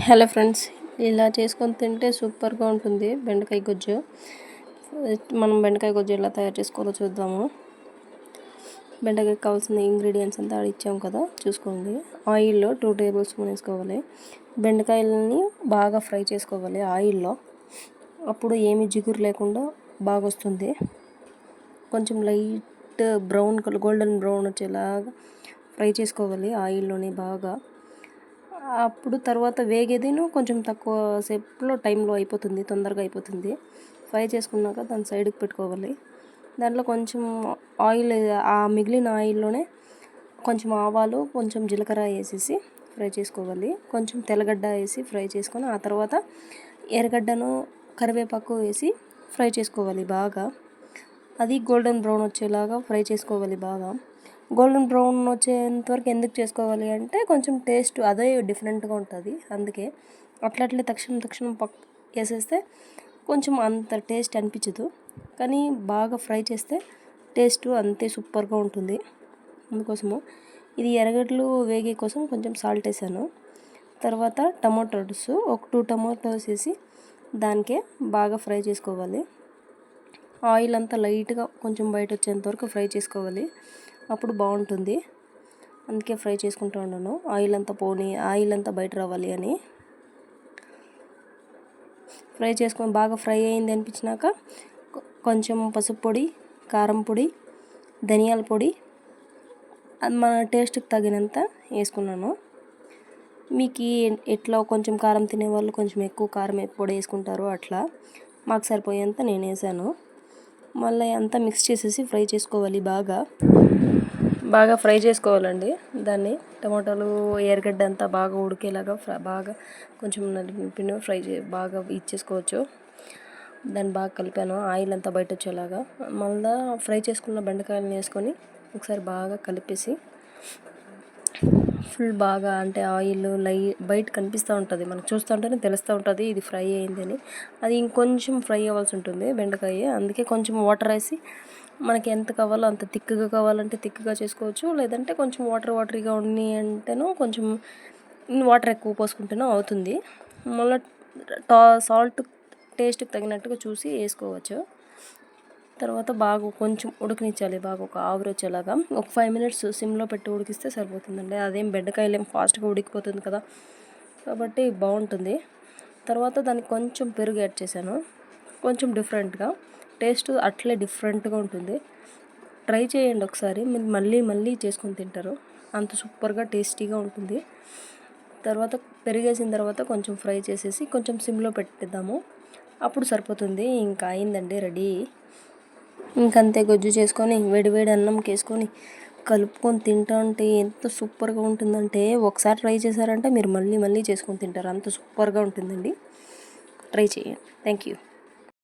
Hello friends ఇలా చేసుకొని తింటే సూపర్గా ఉంటుంది బెండకాయ గుజ్జు. మనం బెండకాయ గుజ్జు ఎలా తయారు చేసుకోవాలో చూద్దాము. బెండకాయ కావాల్సిన ఇంగ్రీడియంట్స్ అంతా ఇచ్చాము కదా చూసుకోండి. ఆయిల్లో టూ టేబుల్ స్పూన్ వేసుకోవాలి. బెండకాయలని బాగా ఫ్రై చేసుకోవాలి ఆయిల్లో. అప్పుడు ఏమి జిగురు లేకుండా బాగా వస్తుంది. కొంచెం light brown colour golden brown వచ్చేలాగా ఫ్రై చేసుకోవాలి ఆయిల్లోనే బాగా. అప్పుడు తర్వాత వేగేదిను కొంచెం తక్కువ సేపులో టైంలో అయిపోతుంది తొందరగా అయిపోతుంది. ఫ్రై చేసుకున్నాక దాని సైడ్కి పెట్టుకోవాలి. దాంట్లో కొంచెం ఆయిల్ ఆ మిగిలిన ఆయిల్లోనే కొంచెం ఆవాలు కొంచెం జీలకర్ర వేసేసి ఫ్రై చేసుకోవాలి. కొంచెం తెల్లగడ్డ వేసి ఫ్రై చేసుకొని ఆ తర్వాత ఎర్రగడ్డను కరివేపాకు వేసి ఫ్రై చేసుకోవాలి బాగా. అది గోల్డెన్ బ్రౌన్ వచ్చేలాగా ఫ్రై చేసుకోవాలి బాగా. గోల్డెన్ బ్రౌన్ వచ్చేంతవరకు ఎందుకు చేసుకోవాలి అంటే కొంచెం టేస్ట్ అదే డిఫరెంట్గా ఉంటుంది. అందుకే అట్లా అట్లా తక్షణం తక్షణం పక్ వేసేస్తే కొంచెం అంత టేస్ట్ అనిపించదు. కానీ బాగా ఫ్రై చేస్తే టేస్ట్ అంతే సూపర్గా ఉంటుంది. అందుకోసము ఇది ఎర్రగడ్డలు వేగే కోసం కొంచెం సాల్ట్ వేసాను. తర్వాత టమాటోస్ ఒక టూ టమాటోస్ వేసి దానికే బాగా ఫ్రై చేసుకోవాలి. ఆయిల్ అంతా లైట్గా కొంచెం బయట వచ్చేంత వరకు ఫ్రై చేసుకోవాలి. అప్పుడు బాగుంటుంది. అందుకే ఫ్రై చేసుకుంటూ ఉన్నాను ఆయిల్ అంతా పోని ఆయిల్ అంతా బయట రావాలి అని. ఫ్రై చేసుకొని బాగా ఫ్రై అయింది అనిపించినాక కొంచెం పసుపు పొడి కారం పొడి ధనియాల పొడి అది మన టేస్ట్కి తగినంత వేసుకున్నాను. మీకు ఎట్లా కొంచెం కారం తినేవాళ్ళు కొంచెం ఎక్కువ కారం పొడి వేసుకుంటారు అట్లా. మాకు సరిపోయేంత నేను వేసాను. మళ్ళీ అంతా మిక్స్ చేసేసి ఫ్రై చేసుకోవాలి బాగా. బాగా ఫ్రై చేసుకోవాలండి దాన్ని. టమాటాలు ఎర్రగడ్డ అంతా బాగా ఉడికేలాగా బాగా కొంచెం నలిపిన ఫ్రై చే బాగా ఇచ్చేసుకోవచ్చు. దాన్ని బాగా కలిపాను. ఆయిల్ అంతా బయట వచ్చేలాగా. మళ్ళీ ఫ్రై చేసుకున్న బెండకాయలను వేసుకొని ఒకసారి బాగా కలిపేసి ఫుల్ బాగా అంటే ఆయిల్ లై బయట కనిపిస్తూ ఉంటుంది. మనకు చూస్తూ ఉంటేనే తెలుస్తూ ఉంటుంది ఇది ఫ్రై అయిందని. అది ఇంకొంచెం ఫ్రై అవ్వాల్సి ఉంటుంది బెండకాయ. అందుకే కొంచెం వాటర్ వేసి మనకి ఎంత కావాలో అంత థిక్గా కావాలంటే థిక్గా చేసుకోవచ్చు. లేదంటే కొంచెం వాటర్ వాటరీగా ఉండి అంటేనో కొంచెం వాటర్ ఎక్కువ పోసుకుంటేనో అవుతుంది. మళ్ళీ టా సాల్ట్ టేస్ట్కి తగినట్టుగా చూసి వేసుకోవచ్చు. తర్వాత బాగా కొంచెం ఉడకనిచ్చాలి. బాగా ఒక ఆవిరొచ్చేలాగా. ఒక ఫైవ్ మినిట్స్ సిమ్లో పెట్టి ఉడికిస్తే సరిపోతుందండి. అదేం బెండకాయలు ఏం ఫాస్ట్గా ఉడికిపోతుంది కదా. కాబట్టి బాగుంటుంది. తర్వాత దానికి కొంచెం పెరుగు యాడ్ చేశాను. కొంచెం డిఫరెంట్గా. టేస్ట్ అట్లే డిఫరెంట్గా ఉంటుంది. ట్రై చేయండి ఒకసారి. మీరు మళ్ళీ మళ్ళీ చేసుకొని తింటారు. అంత సూపర్గా టేస్టీగా ఉంటుంది. తర్వాత పెరిగేసిన తర్వాత కొంచెం ఫ్రై చేసేసి కొంచెం సిమ్లో పెట్టిద్దాము. అప్పుడు సరిపోతుంది. ఇంకా అయిందండి రెడీ. ఇంకంతే గొజ్జు చేసుకొని వేడివేడి అన్నం వేసుకొని కలుపుకొని తింటా ఉంటే ఎంత సూపర్గా ఉంటుందంటే ఒకసారి ట్రై చేశారంటే మీరు మళ్ళీ మళ్ళీ చేసుకొని తింటారు. అంత సూపర్గా ఉంటుందండి. ట్రై చేయండి. Thank you.